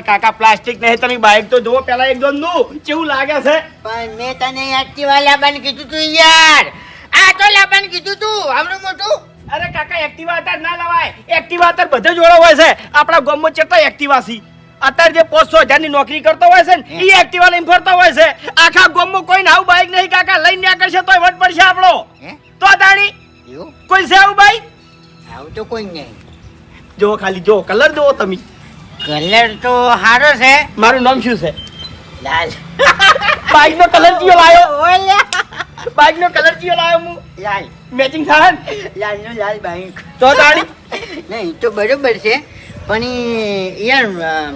અરે કાકા પ્લાસ્ટિક નહીં તમે બાઇક તો જુઓ પેલા એકદમનું કેવું લાગે છે? પણ મેં તને એક્ટિવા લાવવાનું કીધું તું યાર. આ તો લાવવાનું કીધું તું આવડું મોટું. અરે કાકા એક્ટિવા અત્યારે ના લવાય. એક્ટિવા અત્યારે બધે જોડે હોય છે. આપણા ગામમાં કેટલા એક્ટિવા સી અત્યારે જે પાંચસો હજારની નોકરી કરતો હોય છે ને એ એક્ટિવા લઈને ફરતો હોય છે. આખા ગામમાં કોઈ આવું બાઇક નહીં કાકા લઈને ન્યા કરશે તોય વટ પડશે આપણો. તો તાણી? કોઈ છે આવું બાઇક આવું તો કોઈ નહીં. જો ખાલી જો કલર જુઓ તમે. કલર તો સારો છે. મારું નામ શું છે? લાલ. બાઈક નો કલર કયો લાયો? ઓલા. બાઇક નો કલર કયો લાયો હું? લાલ. મેચિંગ થાય લાલ નો લાલ બાઈક. તો તાળી? નહીં તો બરોબર છે. પણ યાર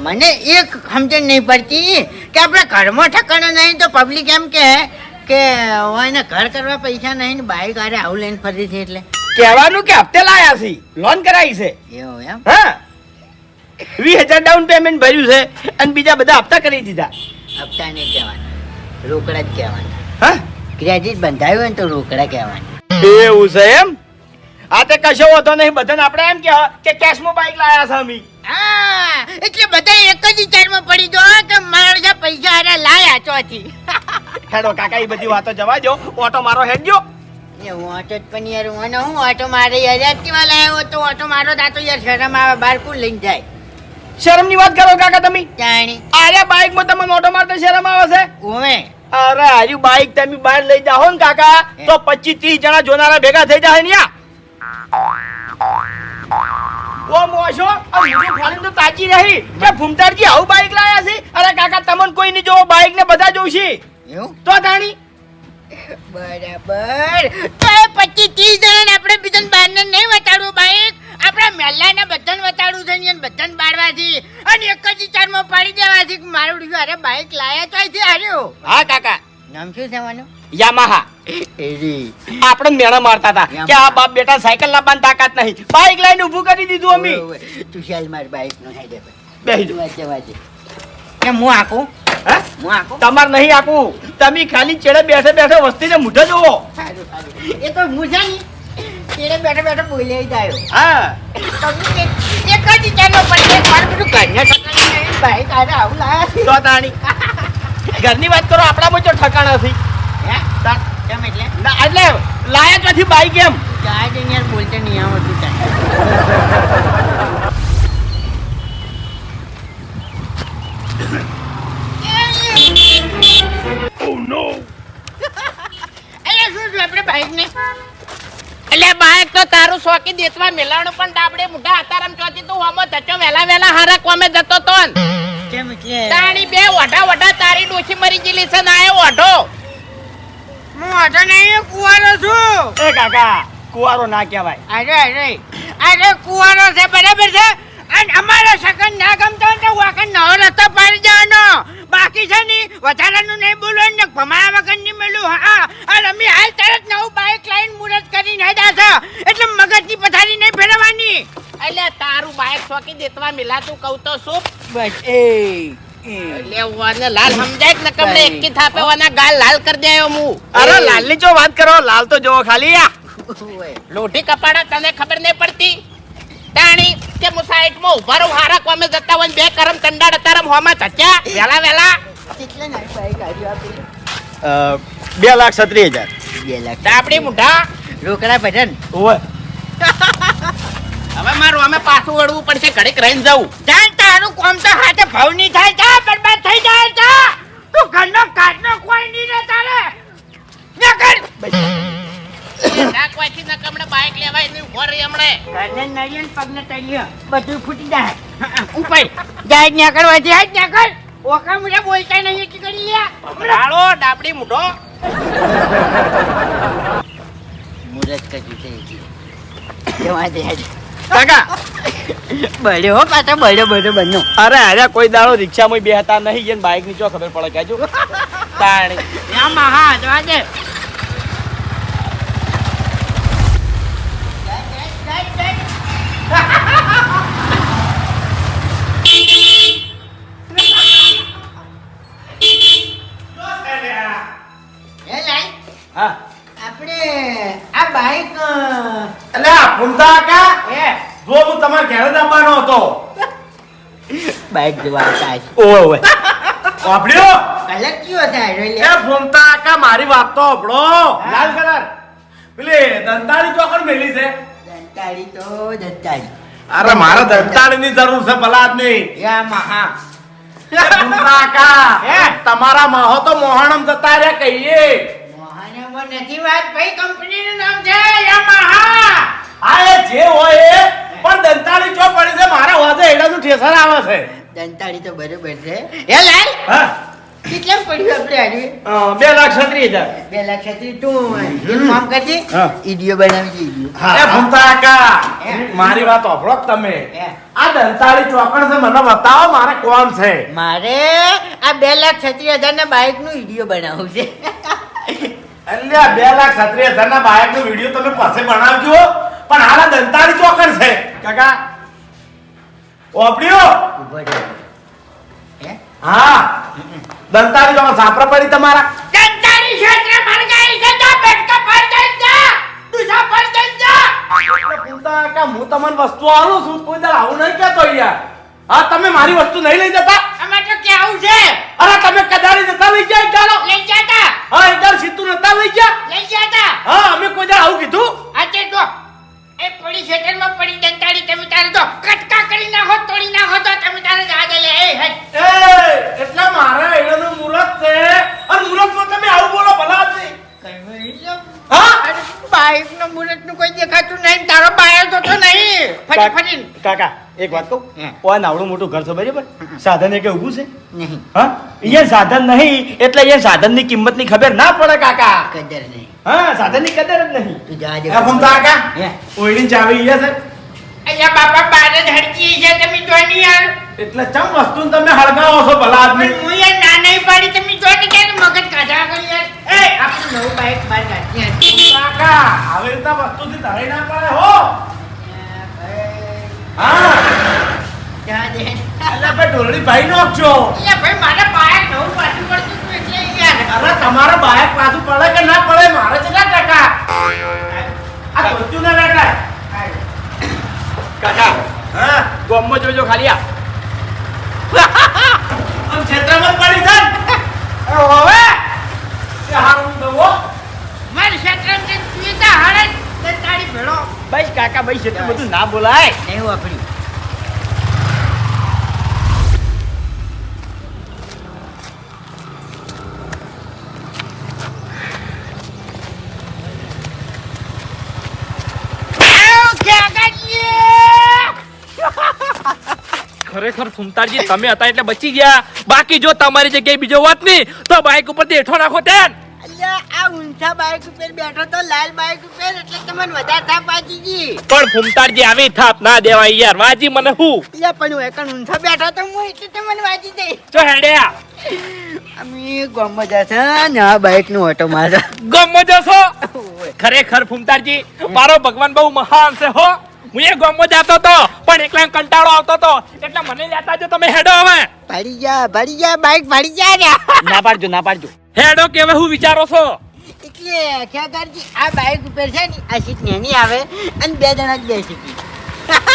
મને એક સમજણ નહીં પડતી કે આપણે ઘરમાં ઠકાણો નહીં તો પબ્લિક એમ કે કે એને ઘર કરવા પૈસા નહીં ને બાઈક આરે આવું લઈને ફરી છે એટલે. કહેવાનું કે હપ્તે લાયા છે. લોન કરાવી છે. એવું એમ? હા. વીસ હજાર ડાઉન પેમેન્ટ ભર્યું છે અને બીજા બધા હપ્તા કરી દીધા. હપ્તા નહીં કહેવાના. રોકડા જ કહેવાના. હા? ક્રેડિટ બંધાયું હોય ને તો રોકડા કહેવાના. એવું છે એમ? આ તે કશો હોતો નહીં. બધાને આપણે એમ કહેવા કે કેશમાં બાઇક લાયા છે અમે. હા એટલે બધા એક જ વિચારમાં પડી દો કે મારા પૈસા આના લાયા ચોથી હેડો કાકા એ બધી વાતો જવા દો ઓટો મારો હેડ ગયો હું ઓટો જ પણ યાર હું ઓટો મારે યાર એક્ટિવા તો ઓટો મારો દાતો યાર શરમ આવે બાર કુલ લઈને જાય? શરમની વાત કરો કાકા તમે? અરે બાઇકમાં તમે મોટો મારતા શરમ આવે છે? ઓવે. અરે હારી બાઇક તમે બહાર લઈ જાઓ ને કાકા તો પચીસ ત્રીસ જણા જોનારા ભેગા થઈ જાય ને ઓ મોશો અરે ફોન તો તાજી રહી. કે ભૂમતારજી આવું બાઇક લાયા છે? અરે કાકા તમને કોઈ નહીં જોવો બાઇક ને બધા જોશે. એવું? તો તાણી બરાબર. તો એ પચીસ ત્રીસ જણા આપણે બીજાને બહારને નહીં વટાડવું બાઈક આપણા મેલ્લાને બધાને વટાડવું છે ને બધાને બાળવાથી. અને એક જ વિચારમાં પાડી દેવાથી કે મારું ડીજું અરે બાઇક લાયા તો અહીંથી હાર્યો. હા કાકા. નામ શું છે માનું યામાહા. એરી આપણે મેળા મારતા હતા કે આ બાપ બેટા સાયકલ લાવવાની તાકાત નહીં. બાઇક લઈને ઊભું કરી દીધું અમે. તું ચાલ મારી બાઈક નો હાઈડે બેહી જાઓ. વાંચે વાંચે કે હું આખું હું? આખું તમાર નહીં આકું. તમે ખાલી છેડે બેઠે બેઠે વસ્તીને મુઢે જોવો સારું સારું. એ તો મુજા નહીં. તેરે બેઠો બેઠો બોલે હા. એક બધું ઘરના ઠકાણા નહીં બાઈક આરે આવું લાયા તો તાણી ઘરની વાત કરો આપણામાં જો ઠકાણા નથી હે? નથી કેમ એટલે? ના, એટલે લાયા ત્યાંથી બાઈક એમ ચાર જણ યાર બોલતે નહીં આવડતું છું આપણે બાઈકને એટલે બાઈક તો તારું શોકી દેશમાં મેલાણું પણ ડાબડે મુઢા આતારામ ચોથી તું હમો ધચો વેલા વેલા હારા કોમે જતો તો કેમ કે? તાણી બે ઓઢા ઓઢા તારી ડોશી મરી ગયેલી છે ને આયો ઓઢો. હું ઓઢો નહીં કુવારો છું. એ કાકા કુવારો ના કહેવાય. અરે અરે. અરે કુવારો છે બરાબર છે? અને અમારા સગન ના ગમતો હોય તો વાકન નવો રસ્તો પાડી જવાનો. બાકી છે ને વધારાનું નહીં બોલો ને ભમાયા વગર નહીં મળ્યું હા અને અમે હાલ તરત નવું બાઈક લાઈન મુરત કરી હેડા છે. એટલે મગજની પથારી નહીં ફેરવવાની. એટલે તારું બાઈક શોકી દેતવા મેલા તું કહું તો શું? બસ એ એટલે વાને લાલ સમજાય ન કમણે એકી થાપે વાના ગાલ લાલ કરી દેયો હું અરે લાલની જો વાત કરો લાલ તો જોવો ખાલી આ. લોઢી કપાડા તને ખબર નહીં પડતી? તાણી કે હું સાઈડમાં ઊભા રહું હારા કોમે જતા હોય બે કરમ કંડાળ તારમ હોમાં ધચ્યા વેલા વેલા. ના બે લાખ સત્રી હજાર. બે લાખ ડાબડી મુઢા? રોકડા ભજન? ઓવે હવે મારું અમે પાછું વળવું પડશે ઘડીક રહીને જવું. જાણ તારું કોમ તો હાથે ભાવ નહીં થાય જા બરબાદ થઈ જાય જા. તું ઘરનો કાચનો કોઈ નહીં રે તારે. ના કર. નાખવાથી ન બાઈક લેવાય નહીં ઊભો રહી હમણે ઘરને નળિયન પગને તળિયો. બધું ફૂટી જાય. ઉપર જાય ન્યા કરવા જાય ન્યા કર. ઓકા મુજે બોલતા નહીં કે કરી લે. રાળો ડાબડી મુઢો. મુરત કર્યું છે જવા દે કાકા. બળ્યો પાછા બળ્યો બળ્યો બન્યો. અરે અરે કોઈ દાડો રિક્ષામાં બે હતા નહીં એને બાઇકની ચો ખબર પડે કાજુ તાણી. આમાં હા જવા દે કાકા જો હું તમારે ઘેર દબાનો હતો. બાઈક જોવા આવતા ઓય ઓય વાપર્યો? કલર કયો થાય એ એટલે ફોમતા કા મારી વાત તો આપણો લાલ કલર. પેલી દંતાળી ચોકડ મેલી છે. દંતાળી તો દંતાળી. અરે મારે દંતાળીની જરૂર છે ભલા આદમી. યા મહા. એ ફોમતા તમારા માહો તો મોહણમ જતા રહ્યા કહીએ. મોહણમ નથી વાત ભાઈ કંપનીનું નામ છે? યામાહા આ એ જે હોય એ પણ દંતાળી ચો પડી છે મારા એડાનું આવે છે. દંતાળી તો બરોબર છે. એ લાલ? હા. કેટલા પડ્યું આપણે હાડવી બે લાખ છત્રીસ હજાર. બે લાખ છત્રી તું એક કામ કરજે. હા. બનાવી દે ઈડિયો કા મારી વાત સાંભળો તમે. આ દંતાળી ચોકડ છે મને બતાવો મારે કોણ છે. મારે આ બે લાખ છત્રીસ હજાર ના બાઇકનું ઈડિયો બનાવવું છે. એટલે આ બે લાખ છત્રીસ હજાર ના બાઇકનું વીડિયો તમે પાસે બનાવજો. પણ હાલ આ દંતાળી ચોકડ છે. કાકા ઓપડ્યો ઊભો રહે. હે? હા. દંતારી ચોકડ સાપરા પડી તમારા. દંતારી ક્ષેત્ર મરગાઈ છે જા બેટકા પર જઈ જા દુસા પર જઈ જા ફૂમતા કા હું તમને વસ્તુ આલું છું. કોઈ દર આવું નહીં કહેતો યાર. હા તમે મારી વસ્તુ નહીં લઈ જતા? અમે તો કેવું છે? અરે તમે કદારી નતા લઈ ગયા ચાલો લઈ જાતા હા એકદમ સીધું નતા લઈ ગયા? લઈ જાતા હા અમે કોઈ દર આવું કીધું? આજે તો એ પોલીસ હેઠળમાં પડી દંતાળી તમે તારે તો કટકા કરી નાખો તોડી નાખો તો તમે તારે જવા લે એ હે. એ એટલે મારા એડાનું મુરત છે. અને મુહૂર્તમાં તમે આવું બોલો ભલા આદમી હા? બાઈક નો મુરતનું કોઈ દેખાતું નહીં તારો બાયો તો તો ફરી ફરી કાકા એક વાત કહું. ઓય નાવડું મોટું ઘર છે બરાબર? સાધન એ કે ઊભું છે? નહીં. હા? અહીંયા સાધન નહીં એટલે અહીંયા સાધનની કિંમતની ખબર ના પડે કાકા. કદર નહીં. હા સાધનની કદર જ નહીં. તું જા દે ફોન કાકા ઓઈડી ચાવી અહીંયા છે. અહીંયા બાપા બારે ધડકી હડકી છે તમે જોઈ યાર. એટલે ચમ વસ્તુ તમે હળગાવો છો ભલા આદમી? હું યાર ના નહીં પાડી તમે જોઈ ને ક્યારે મગજ કાઢા કરી યાર. એ! આપણું નવું બાઈક બહાર કાઢી કાકા આવી વસ્તુ થી ધરાઈ ના પડે હો. હા. દે ભાઈ ઢોલડી ભાઈ નાખજો એટલે ભાઈ મારે બાઈક નવું પાછું પડતું હતું એટલે યાર અરે તમારા બાયક પાછું પડે કે ના પડે? મારે કેટલા ટકા? આ ના કાકા. હા. ગોમમાં જોજો ખાલી આ. આમ ક્ષેત્રમાં પડી છે? હોવે? હારું દવો મારી ક્ષેત્રમાં તું તો હારે તારી ભેળો. બસ કાકા ભાઈ છે. બધું ના બોલાય. નહીં વાપરી. ખરેખર સુમતારજી તમે હતા એટલે બચી ગયા. બાકી જો તમારી જગ્યાએ બીજો વાત નહીં તો બાઇક ઉપરથી હેઠો નાખો તેન. આ ઊંચા બાઈક ઉપર બેઠો તો લાલ બાઈક ઉપર એટલે તમને વધારે થાપ વાજી ગઈ. પણ ફૂમતાજી આવી થાપ ના દેવાય યાર. વાજી મને હું અલ્યા પણ હું એકણ ઊંચા બેઠો તો હું એટલે તમને વાજી દઈ જો હેડ્યા અમે ગામમાં જશે ને આ બાઈકનું ઓટો મારે. ગમો જશો? ખરેખર ફૂમતારજી મારો ભગવાન બહુ મહાન છે હો. હું એ ગામમાં જતો તો પણ એકલા કંટાળો આવતો તો એટલે મને લેતા જો તમે હેડો હવે. ભાડી જા ભાડી જા બાઈક ભાડી જા ને. ના પાડજો ના પાડજો. હેડો કે હવે હું વિચારો છો? એટલે ખેગારજી આ બાઈક ઉપર છે ને આ સીટ નેની આવે અને બે જણા જ બેસી ગઈ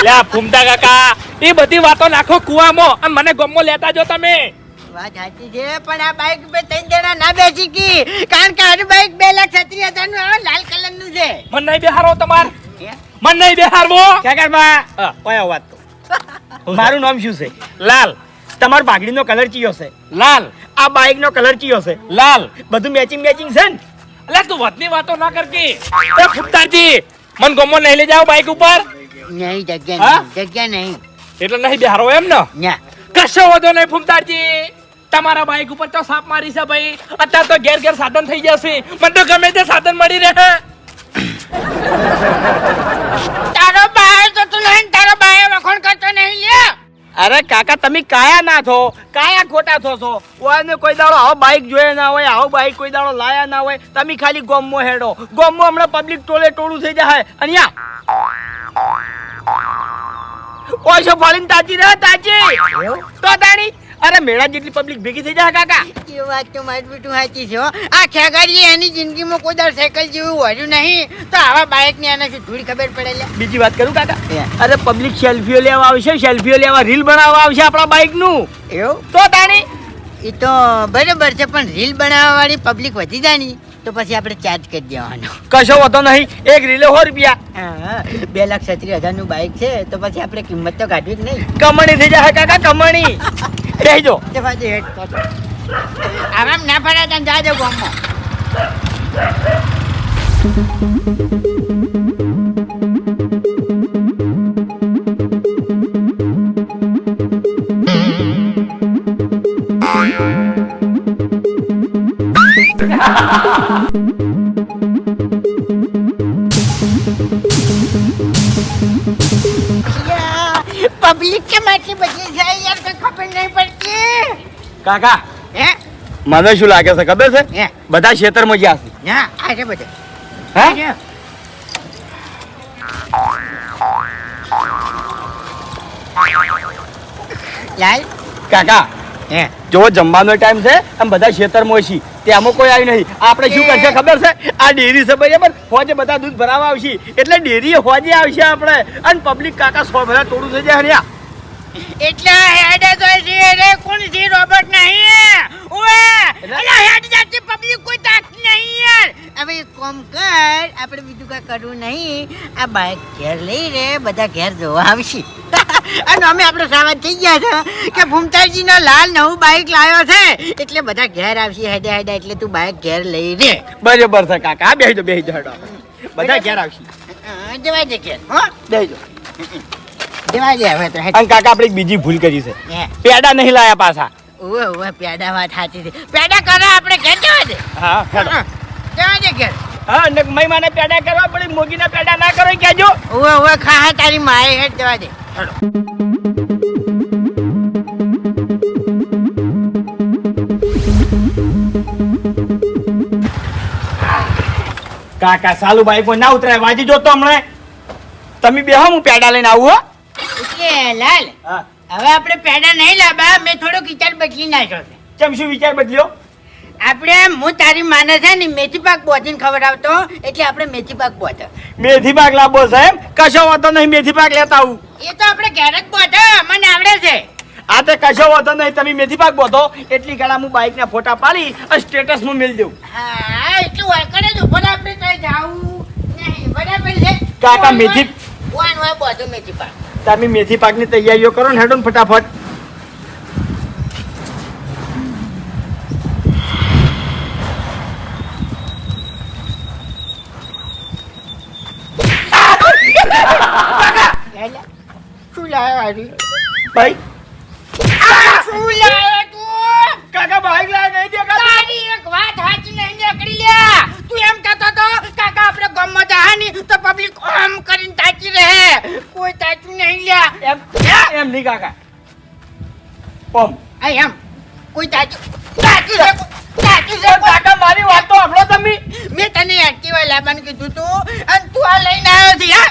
લે ફૂમતા કાકા એ બધી વાતો નાખો કુવામાં અને મને ગમો લેતા જો તમે. વાત સાચી છે પણ આ બાઈક ઉપર ત્રણ જણા ના બેસી ગઈ. કારણ કે આ બાઈક બે લાખ છત્રીસ હજારનું લાલ કલરનું છે. મને નહીં બેહારો તમાર? મન નહીં બેહારવો. કાકા ઓય વાત તો. મારું નામ શું છે? લાલ. તમાર બાગડીનો કલર ચિયો છે. લાલ. આ બાઇકનો કલર ચિયો છે. લાલ. બધું મેચિંગ મેચિંગ છે ને? અલે તું વધની વાતો ના કરતી. એ ફૂમતાજી મન ગમો નહીં લઈ જાવ બાઈક ઉપર. નહીં જગ્યા નહીં જગ્યા નહીં. એટલે નહીં બેહારો એમ ને? ના. કશો વધો નહીં ફૂમતાજી તમારા બાઈક ઉપર તો સાપ મારી છે ભાઈ. અત્યારે તો ઘેર ઘેર સાધન થઈ જશે. મને તો ગમે તે સાધન મળી રહે. તારો બાય તો તું નહીં તારો બાય વખણ કરતો નહીં લે. અરે કાકા તમે કાયા ના થો કાયા ખોટા થો છો? ઓને કોઈ દાડો આવો બાઈક જોયે ના હોય આવો બાઈક કોઈ દાડો લાયા ના હોય. તમે ખાલી ગોમમાં હેડો. ગોમો હમણાં પબ્લિક ટોલે ટોળું થઈ જાય. અહીંયા ઓછો ફાડીને તાજી રહે તાજી. તો તાણી અરે મેળા જેટલી પબ્લિક ભેગી થઈ જાય કાકા. એ વાત તો મારી બેટું સાચી છે આ ખેગારી એની જિંદગીમાં કોઈ દર સાયકલ જેવું વર્યું નહીં. તો આવા બાઇક ને શું થોડી ખબર પડે લે. બીજી વાત કરું કાકા. અરે પબ્લિક સેલ્ફીઓ લેવા આવશે સેલ્ફીઓ લેવા રીલ બનાવવા આવશે આપણા બાઇકનું એવું? તો તાણી? એ તો બરાબર છે પણ રીલ બનાવવા વાળી પબ્લિક વધી જાય તો પછી આપણે ચાર્જ કરી દેવાનો. કશો હોતો નહીં. એક રીલે સો રૂપિયા. બે લાખ છત્રીસ હજારનું બાઇક છે તો પછી આપણે કિંમત તો કાઢવી જ નહીં. કમણી થઈ જાય કાકા કમણી. રહેજો. આરામ ના પડે તને જાજો ગામમાં. પબ્લિક કે આટલી બધી છે યાર કઈ ખબર નહીં પડતી કાકા હે? મને શું લાગે છે ખબર છે? બધા ખેતરમાં ગયા છે. ના આ છે બધે. હે? લાલ? કાકા હે? જો જમવાનો ટાઈમ છે એમ બધા ખેતરમાં છે તેમાં કોઈ આવ્યું નહીં. આપણે શું કરશે ખબર છે? આ ડેરી છે બરાબર? હોજે બધા દૂધ ભરાવા આવશે. એટલે ડેરી હોજે આવશે આપણે. અને પબ્લિક કાકા સો ભરા તોડું થઈ જાય હરિયા એટલે હેડ તો છે રે કોણ જી રોબોટ નહીં ઓએ એટલે હેડ જાતી પબ્લિક કોઈ તાક નહીં યાર. હવે એક કામ કર આપણે બીજું કાંઈ કરવું નહીં. આ બાઇક ઘેર લઈ રે બધા ઘેર જોવા આવશે. અને અમે આપણે સાવધ થઈ ગયા છે કે ભૂમતાજીનો લાલ નવું બાઇક લાવ્યો છે. એટલે બધા ઘેર આવશે હેડે હેડે એટલે તું બાઇક ઘેર લઈ રે. બરાબર છે કાકા. બેહી જો બેહી જો બધા ઘેર આવશે. જવાય દે ઘેર હો. બેહી જાઓ. જવાય દે હવે તો અને કાકા આપણે બીજી ભૂલ કરી છે. પેડા નહીં લાયા પાછા. ઓવે ઓવે પેડા વાત સાચી છે. પેડા કરે આપણે ઘેર જવા દે. હા હેડો. જવા દે ઘેર. હા અને મહેમાને પેડા કરવા પડે મોગીના પેડા ના કરો કેજો ઓવે ઓવે ખા તારી માએ હેડ જવા દે. કાકા સાલુભાઈ કોઈ ના ઉતરાય વાજી જોતો હમણાં. તમે બે હું પેડા લઈને આવું હો. લાલ. હા. હવે આપણે પેડા નહીં લાવવા મેં થોડો વિચાર બદલી નાખ્યો છે. કેમ શું વિચાર બદલ્યો? આપણે હું તારી માને છે ને મેથી પાક બોધીને ખબર આવતો એટલે આપણે મેથી પાક બોધ. મેથી પાક લાવવો સાહેબ કશો વાતો નહીં મેથી પાક લેતા આવું. એ તો આપણે ઘેર જ બોધ મને આવડે છે. આ તો કશો વાતો નહીં તમે મેથી પાક બોધો એટલી ગાળા હું બાઈક ના ફોટા પાડી અને સ્ટેટસમાં મેલ દઉં. હા એટલું વળકડે જ ઉપર આપણે કઈ જાવું નહીં બરાબર છે. કાકા, મેથી- વાન વાન બોધો મેથી પાક. તમે મેથી પાકની તૈયારીઓ કરો ને હેડો ને ફટાફટ. શું લાવ્યો ભાઈ. આ શું લાવ્યો તું? કાકા ભાઈ લાવે નહીં દેખાતું તારી એક વાત સાચી નહીં નીકળી લ્યા તું એમ કહેતો તો કાકા આપણે ગામમાં જહાની તો પબ્લિક આમ કરીને તાકી રહે કોઈ તાચું નહીં લ્યા એમ એમ નહીં કાકા ઓમ આ એમ કોઈ તાચું તાચું છે તાચું છે કાકા મારી વાત તો સાંભળો તમે મેં તને એક્ટિવા લાવવાનું કીધું તું અને તું આ લઈને આવ્યો છે હા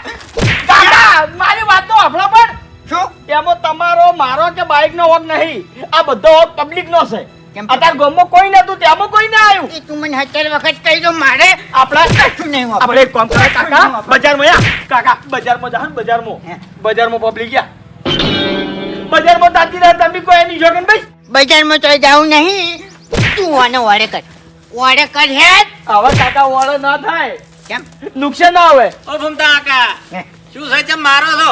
કાકા મારી વાત તો સાંભળો પણ શું એમાં તમારો મારો કે બાઈક નો નહીં આ બધો હોક પબ્લિક નો છે કેમ? અત્યારે ગામમાં કોઈ નતું તેમાં કોઈ ના આવ્યું એ તું મને હજાર વખત કહી દો મારે આપણા કશું નહીં આપણે એક કામ કરે કાકા બજારમાં યા કાકા બજારમાં જાઓ ને બજારમાં બજારમાં પબ્લિક યા બજારમાં તાતી રહે તમે કોઈ એની જોગન ભાઈ? બજારમાં તો જાઉં નહીં. તું આને વાડે કર. વાડે કર હે? આવા કાકા વાળો ના થાય. કેમ? નુકસાન ના આવે. ઓ ભમતા કાકા શું છે? ચમ મારો છો?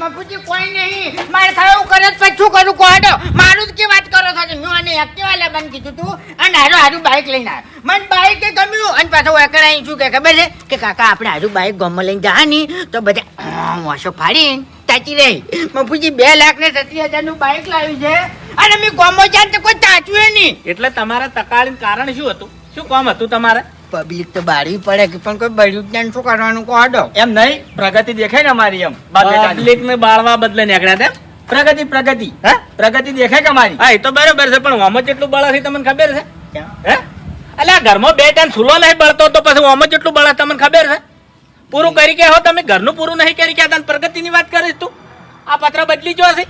મફુજી કોઈ નહીં. મારે થાય હું કરે જ પછી શું કરું? કોડો મારું જ કે વાત કરો છો? મેં આને એક્ટિવા લાવવાનું કીધું તું? અને હારું હારું બાઇક લઈને આવ્યો મને બાઇક એ ગમ્યું. અને પાછો એકડા શું કે ખબર છે? કે કાકા આપણે હારું બાઇક ગમે લઈને જવાની. તો બધા વાસો ફાડીને તાચી રહી. મફુજી બે લાખ ને છત્રીસ હજારનું બાઇક લાવ્યું છે? અને મેં ગમો જાય તો કોઈ તાચું નહીં. એટલે તમારા તકાળીનું કારણ શું હતું? શું કોમ હતું તમારે? પબ્લિક તો બાળવી પડે કે પણ કોઈ બળ્યું જ્ઞાન શું કરવાનું કોડો એમ નહીં પ્રગતિ દેખાય ને અમારી એમ પબ્લિક ને બાળવા બદલે નીકળ્યા તેમ? પ્રગતિ પ્રગતિ. હે? પ્રગતિ દેખાય કે અમારી? હા એ તો બરોબર છે પણ ઓમો જેટલું બળા છે તમને ખબર છે? હે? અલ્યા ઘરમાં બે ટાઈમ સુલો નહીં બળતો તો પછી ઓમો જેટલું બળા તમને ખબર છે? પૂરું કરી કે હો તમે ઘરનું પૂરું નહીં કરી કે પ્રગતિની વાત કરે તું? આ પત્ર બદલી જો છે.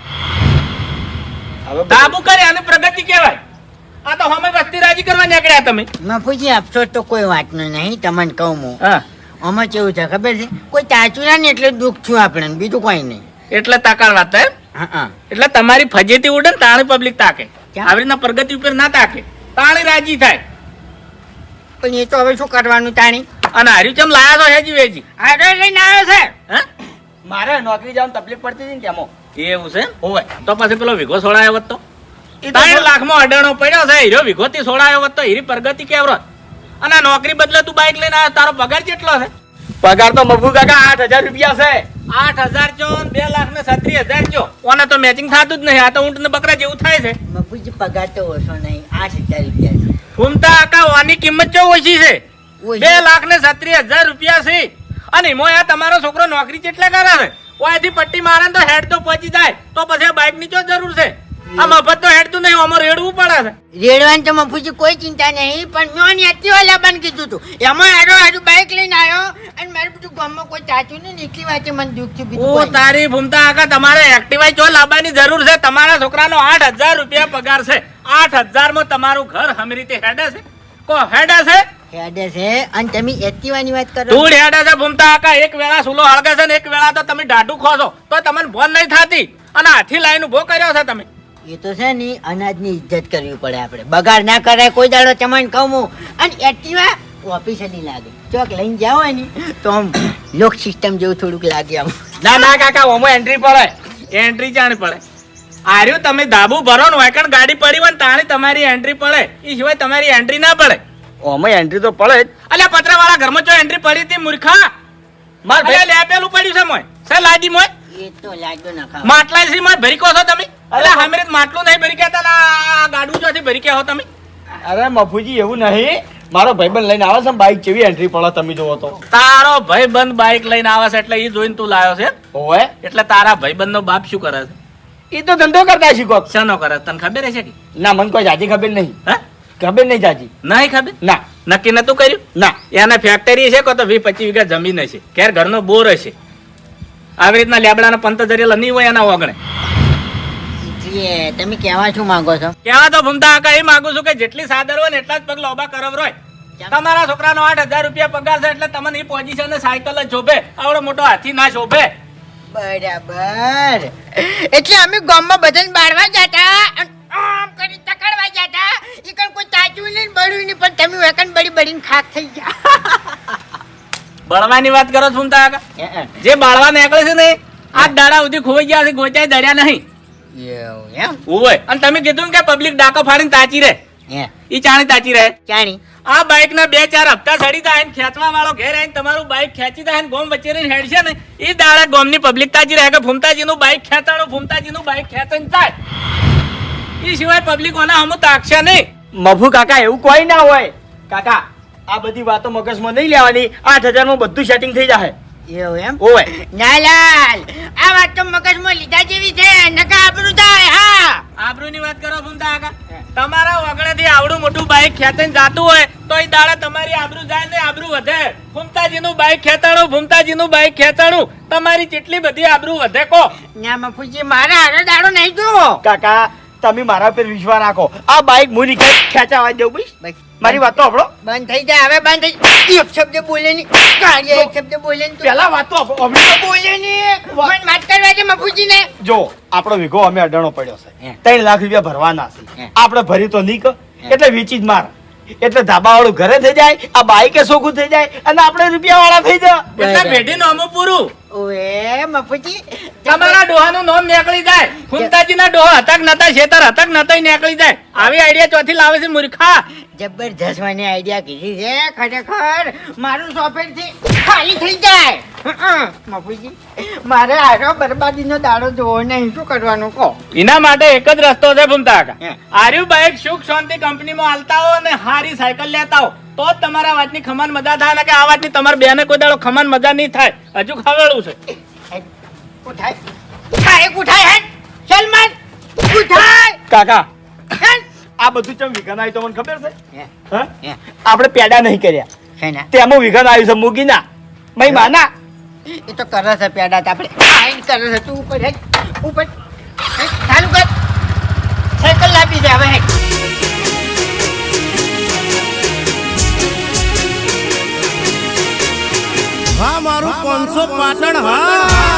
હવે ધાબુ કરે અને પ્રગતિ કહેવાય. આ તો અમે વસ્તી રાજી કરવા નીકળ્યા તમે. મફુજી અફસોસ તો કોઈ વાતનો નહીં તમને કહું હું. હા. આમાં કેવું છે ખબર છે? કોઈ તાચું ના ને એટલે દુઃખ છું આપણે બીજું કોઈ નહીં. એટલે તાકાળ વાત એમ હા હા. એટલે તમારી ફજેતી ઉડે ને તાણી પબ્લિક તાકે? આવી રીતના પ્રગતિ ઉપર ના તાકે. તાણી રાજી થાય. પણ એ તો હવે શું કરવાનું તાણી? અને હાર્યું ચમ લાયા તો હેજી વેજી? આડો લઈને આવ્યો છે. હે? મારે નોકરી જવાનું તકલીફ પડતી હતી ને તેમાં એવું છે હોય તો પછી પેલો વિઘો છોડાયો આવ્યો તો? ઈ તો ત્રણ લાખમાં અડાણો પડ્યો છે હીરો વિઘોથી છોડાયો આવ્યો તો હીરી પ્રગતિ કેવરો અને આ નોકરી બદલે તું બાઇક લઈને આવ્યો તારો પગાર કેટલો છે? પગાર તો મફુ કાકા આઠ હજાર રૂપિયા છે. આઠ હજાર ચો બે લાખ ને છત્રીસ હજાર ચો? ઓને તો મેચિંગ થતું જ નહીં આ તો ઊંટ ને બકરા જેવું થાય છે. મફુજી પગાર તો ઓછો નહીં આઠ હજાર રૂપિયા છે. ફૂમતા આકા ઓની કિંમત ચો ઓછી છે. બે લાખ ને છત્રીસ હજાર રૂપિયા છે. અને એમાં આ તમારો છોકરો નોકરી કેટલા કરે છે ઓયથી પટ્ટી મારે તો હેડ તો પહોંચી જાય તો પછી બાઇકની ચો જરૂર છે? આ મફત તો હેડતું નહીં આમાં રેડવું પડે છે. રેડવાની તો મફુજી કોઈ ચિંતા નહીં પણ મેં ઓની એક્ટિવા લાવવાનું કીધું હતું એમાં આડો આજુ બાઇક લઈને આવ્યો અને મારું બધું ગામમાં કોઈ ચાચું નહીં નીકળી વાંચે મને દુઃખ થયું ઓ તારી ભૂમતા આકા તમારે એક્ટિવા ચો લાવવાની જરૂર છે? તમારા છોકરાનો આઠ હજાર રૂપિયા પગાર છે. આઠ હજારમાં તમારું ઘર હમ રીતે હેડે છે. કો હેડે છે? હેડે છે. અને તમે એક્ટિવાની વાત કરો. હેડે છે ભૂમતા આકા. એક વેળા સુલો હળગે છે ને એક વેળા તો તમે ડાઢું ખો છો. તો તમને ભોન નહીં થતી. અને હાથી લાઈન ઊભો કર્યો છે તમે. એ તો છે ને અનાજની ઇજ્જત કરવી પડે આપણે. બગાડ ના કરાય કોઈ દાડો તમને કહું અને એક્ટિવા ઓફિસરની લાગે. ચોક લઈને જાઓ એની ને તો આમ લોક સિસ્ટમ જેવું થોડુંક લાગે આમ. ના ના કાકા ઓમાં એન્ટ્રી પડે. એન્ટ્રી જાણ પડે. આર્યું તમે ધાબુ ભરો ને વાયકણ ગાડી પડી હોય ને તાણી તમારી એન્ટ્રી પડે. એ સિવાય તમારી એન્ટ્રી ના પડે. ઓમાં એન્ટ્રી તો પડે જ. અલ્યા પતરાવાળા ઘરમાં જો એન્ટ્રી પડી હતી મૂર્ખા? માર ભાઈ લે પેલું પડ્યું છે મોય. સે લાદી મોય? એ તો લાગ્યો ના માટલા સી મોય ભરી છો તમે? અલ્યા હમરે માટલું નહીં ભરી કેતા ના આ ગાડું ચોથી ભરી હો તમે? અરે મફુજી એવું નહીં. મારો ભાઈબંધ લઈને આવે છે બાઇક બાઈક જેવી એન્ટ્રી પડે તમે જોવો તો. તારો ભાઈબંધ બાઇક લઈને આવે છે એટલે એ જોઈને તું લાયો છે? ઓએ એટલે તારા ભાઈબંધનો બાપ શું કરે છે? એ તો ધંધો કરતા શીખો. શાનો કરે તને ખબર છે કે? ના મને કોઈ જાજી ખબર નહીં. હે? ખબર નહીં જાજી. નહીં ખબર? ના. નક્કી નતું કર્યું? ના. એના ફેક્ટરી છે કો તો વીસ પચીસ વીઘા જમીન હશે. ક્યારે ઘરનો બોર હશે? આવી રીતના લેબડાના પંત જરેલા નહીં હોય એના ઓગણે. તમે કેવા શું માંગો છો? કેવા તો ભૂમતા કાકા એ માંગુ છું કે જેટલી સાદર હોય ને એટલા જ પગલા ઊભા કરવ રોય તમારા છોકરાનો આઠ હજાર રૂપિયા પગાર છે એટલે તમને એ પોઝિશન સાયકલ જ શોભે. આવડો મોટો હાથી ના શોભે. બરાબર. એટલે અમે ગામમાં બધાને બાળવા જતા આમ કરી તકડવા જતા. તમે વેકન બળી બળીને ખાક થઈ ગયા. બળવાની વાત કરો છું તા જે બાળવા નીકળે છે ને આ દાડા સુધી ખોઈ ગયા છે ગોચાઈ દડ્યા નહીં. એમ? હોય અને તમે કીધું કે પબ્લિક ડાકો ફાડીને તાચી રહે. ઈ ચાણી તાચી રહે. ચાણી? આ બાઇક ના બે ચાર હપ્તા સડી થાય ખેંચવા વાળો ઘેર આવીને તમારું બાઇક ખેંચી થાય ગોમ વચ્ચે રહીને હેડશે ને એ દાડા ગોમની પબ્લિક તાજી રહે કે ફૂમતાજી નું બાઇક ખેંચાણું ફૂમતાજી નું બાઇક ખેંચાઈને જાય. એ સિવાય પબ્લિક ઓના હમું તાકશે નહીં. મફુ કાકા એવું કોઈ ના હોય. કાકા આ બધી વાતો મગજમાં નહીં લેવાની. આઠ હજારમાં બધું સેટિંગ થઈ જાય એવું એમ? ઓવે. નાલાલ આ વાત તો મગજમાં લીધા જેવી છે. નકા આબરૂ થાય હા. આબરૂની વાત કરો ફૂમતા કાકા. તમારા વગડેથી આવડું મોટું બાઈક ખેંચીને જાતું હોય તો એ દાડા તમારી આબરૂ જાય ને આબરૂ વધે. ફૂમતાજીનું બાઇક ખેંચાણું ફૂમતાજીનું બાઈક ખેંચાણું તમારી કેટલી બધી આબરૂ વધે કો. ના મફુજી મારા હારે દાડો નહીં જુઓ. કાકા તમે મારા પર વિશ્વાસ રાખો. આ બાઈક હું નીકળ ખેંચાવા દઉં ભાઈ મારી વાત તો આપણો બંધ થઈ જાય હવે બંધ થઈ જાય. એક શબ્દ બોલે નહીં. કાળિયા એક શબ્દ બોલે નહીં. પેલા વાત તો આપણો તો બોલે નહીં. મન વાત કરવા છે મફુજી ને જો આપણો વીઘો અમે અડાણો પડ્યો છે. ત્રણ લાખ રૂપિયા ભરવાના છે. આપણે ભરી તો નહીં ક- એટલે વેચી જ માર. એટલે ધાબા વાળું ઘરે થઈ જાય આ બાઈકે સોખું થઈ જાય અને આપણે રૂપિયા વાળા થઈ જાય એટલે. પેઢીનું અમું પૂરું. ઓએ મફુજી. તમારા ડોહાનું નામ નીકળી જાય. ફૂમતાજીના ડોહા હતક નતા શેતર હતક નતા નીકળી જાય. આવી આઈડિયા ચોથી લાવે છે મૂર્ખા. જબરજસ્ત મને આઈડિયા કીધી છે ખરેખર. મારું સોફેરથી ખાલી થઈ જાય. મફુજી મારે આરો બરબાદીનો દાડો જોવો નહીં. શું કરવાનું કહો? એના માટે એક જ રસ્તો છે ભૂમતા કાકા. આર્યુ બાઈક સુખ શાંતિ કંપનીમાં હાલતા હો અને હારી સાયકલ લેતા હો. તો જ તમારા વાતની ખમાન મજા થાય ને કે આ વાતની તમારા બેને કોઈ દાડો ખમાન મજા નહીં થાય. હજુ ખવેડું છે. ઉઠાય. બાઈક ઉઠાય હેડ. સલમાન ઉઠાય. કાકા આ બધું ચમ વિઘન આવ્યું તો ખબર છે? હે, આપણે પેડા નહીં કર્યા? તેમાં વિઘન આવ્યું છે મૂકીના મય માના. એ તો કરે છે પેડા આપણે આઈન કરે છે. તું ઉપર હેક ઉપર. ચાલુ કર. સાયકલ લાવી દે હવે હેક હા મારું પાંચસો પાટણ હા